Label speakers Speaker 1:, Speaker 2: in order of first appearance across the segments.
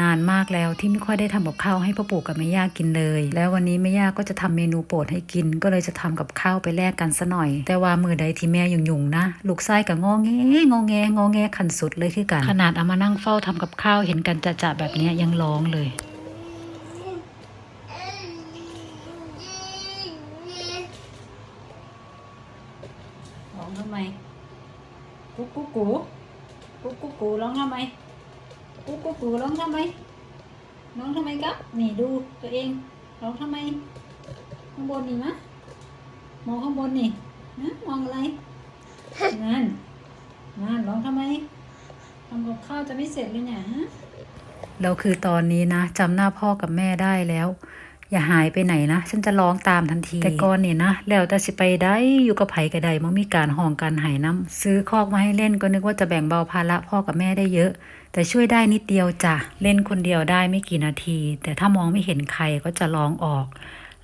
Speaker 1: นานมากแล้วที่ไม่ค่อยได้ทำกับข้าวให้พ่อปู่กับแม่ย่ากินเลย แล้ววันนี้แม่ย่าก็จะทำเมนูโปรดให้กิน ก็เลยจะทำกับข้าวไปแลกกันซะหน่อย แต่ว่ามือใดที่แม่ยุ่งๆนะลูกไส้กับงอแงงอแงงอแงขันสุดเลยคือกัน ขนาดเอามานั่งเฝ้าทำกับข้าวเห็นกันจะๆแบบเนี้ยยังร้องเลยร้องทำไมกุ๊กกุ๊กกูกุ๊กกุ๊กกูร้องทำไม กุ๊กกุ๊กกูร้องทำไมร้องทำไมครับ นี่ดูตัวเองร้องทำไม ข้างบนนี่มะมองข้างบนนี่นะมองอะไรนั่นนั่นร้องทำไมทำกับข้าวจะไม่เสร็จเลยเนี่ยฮะเราคือตอนนี้นะจำหน้าพ่อกับแม่ได้แล้ว อย่าหายไปไหนนะ ฉันจะร้องตามทันที แต่ก่อนเนี่ยนะ แล้วแต่สิไปได้อยู่กับไผกระไดมันมีการห้องการหายน้ำซื้อคอกมาให้เล่นก็นึกว่าจะแบ่งเบาภาระพ่อกับแม่ได้เยอะ แต่ช่วยได้นิดเดียวจ้ะเล่นคนเดียวได้ไม่กี่นาที แต่ถ้ามองไม่เห็นใครก็จะร้องออก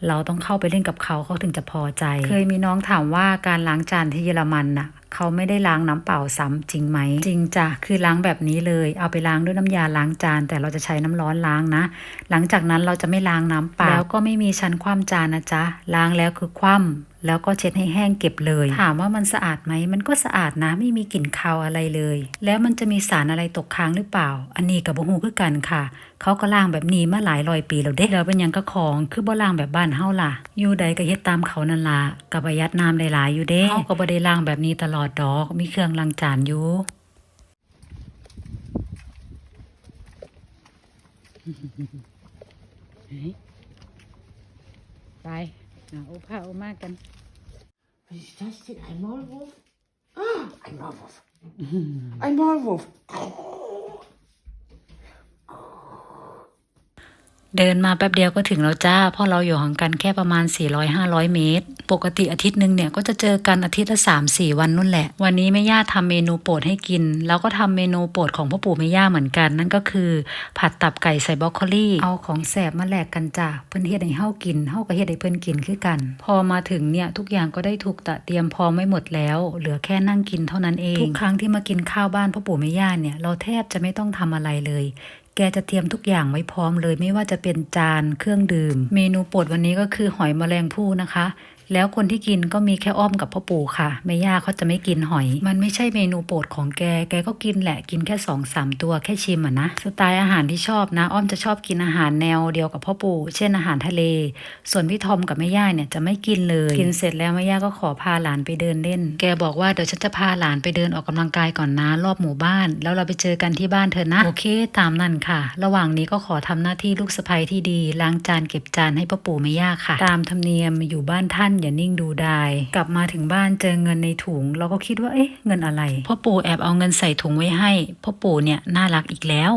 Speaker 1: เราต้องเข้าไปเล่นกับเขาเขาถึงจะพอใจ เคยมีน้องถามว่าการล้างจานที่เยอรมันน่ะเขาไม่ได้ล้างน้ำเปล่าซ้ำจริงไหม จริงจ้ะคือล้างแบบนี้เลย เอาไปล้างด้วยน้ำยาล้างจาน แต่เราจะใช้น้ำร้อนล้างนะ หลังจากนั้นเราจะไม่ล้างน้ำเปล่าแล้วก็ไม่มีชั้นคว่ำจานนะจ๊ะล้างแล้วคือคว่ำ แล้วก็เช็ดให้แห้งเก็บเลย ถามว่ามันสะอาดไหมมันก็สะอาดนะไม่มีกลิ่นคาวอะไรเลย แล้วมันจะมีสารอะไรตกค้างหรือเปล่า อันนี้กับบ่ฮู้คือกันค่ะ เขาก็ล้างแบบนี้มาหลายร้อยปีแล้วเด้แล้วเป็นหยังก็ของคือบ่ล้างแบบบ้านเฮาล่ะ อยู่ใดก็เฮ็ดตามเขานั่นล่ะกับประหยัดน้ำได้หลายอยู่เด้เฮาก็บ่ได้ล้างแบบนี้ตลอดดอก มีเครื่องล้างจานอยู่ไป เอาโอผ้าโอมากัน
Speaker 2: Was ist das denn? Ein Maulwurf? Ah, ein Maulwurf. Ein Maulwurf.
Speaker 1: เดินมาแป๊บเดียวก็ถึงแล้วจ้าเพราะเราอยู่ห่างกันแค่ประมาณ 400-500 เมตร ปกติอาทิตย์หนึ่งเนี่ยก็จะเจอกันอาทิตย์ละ 3-4 วันนู่นแหละ วันนี้แม่ย่าทำเมนูโปรดให้กิน แล้วก็ทำเมนูโปรดของพ่อปู่แม่ย่าเหมือนกัน นั่นก็คือผัดตับไก่ใส่บรอกโคลีเอาของแสบมาแลกกันจ้าเพื่อนเฮ็ดให้เฮากินเฮาก็เฮ็ดให้เพื่อนกินคือกัน พอมาถึงเนี่ยทุกอย่างก็ได้ถูกตะเตรียมพร้อมไว้หมดแล้ว เหลือแค่นั่งกินเท่านั้นเองทุกครั้งที่มากินข้าวบ้านพ่อปู่แม่ย่าเนี่ยเราแทบจะไม่ต้องทำอะไรเลย แกจะเตรียมทุกอย่างไว้พร้อมเลย ไม่ว่าจะเป็นจานเครื่องดื่ม เมนูโปรดวันนี้ก็คือหอยแมลงภู่นะคะ แล้วคนที่กินก็มีแค่อ้อมกับพ่อปู่ค่ะแม่ย่าเขาจะไม่กินหอย มันไม่ใช่เมนูโปรดของแก แกก็กินแหละกินแค่สองสามตัวแค่ชิมอะนะ สไตล์อาหารที่ชอบนะ อ้อมจะชอบกินอาหารแนวเดียวกับพ่อปู่ เช่นอาหารทะเล ส่วนพี่ทอมกับแม่ย่าเนี่ยจะไม่กินเลย กินเสร็จแล้วแม่ย่าก็ขอพาหลานไปเดินเล่น แกบอกว่าเดี๋ยวฉันจะพาหลานไปเดินออกกำลังกายก่อนนะรอบหมู่บ้าน แล้วเราไปเจอกันที่บ้านเธอนะ โอเค ตามนั่นค่ะ ระหว่างนี้ก็ขอทำหน้าที่ลูกสะใภ้ที่ดีล้างจานเก็บจานให้พ่อปู่แม่ย่าค่ะ ตามธรรมเนียมอยู่บ้านท่านอย่านิ่งดูดาย กลับมาถึงบ้านเจอเงินในถุง เราก็คิดว่าเอ๊ะเงินอะไรพ่อปู่แอบเอาเงินใส่ถุงไว้ให้พ่อปู่เนี่ยน่ารักอีกแล้ว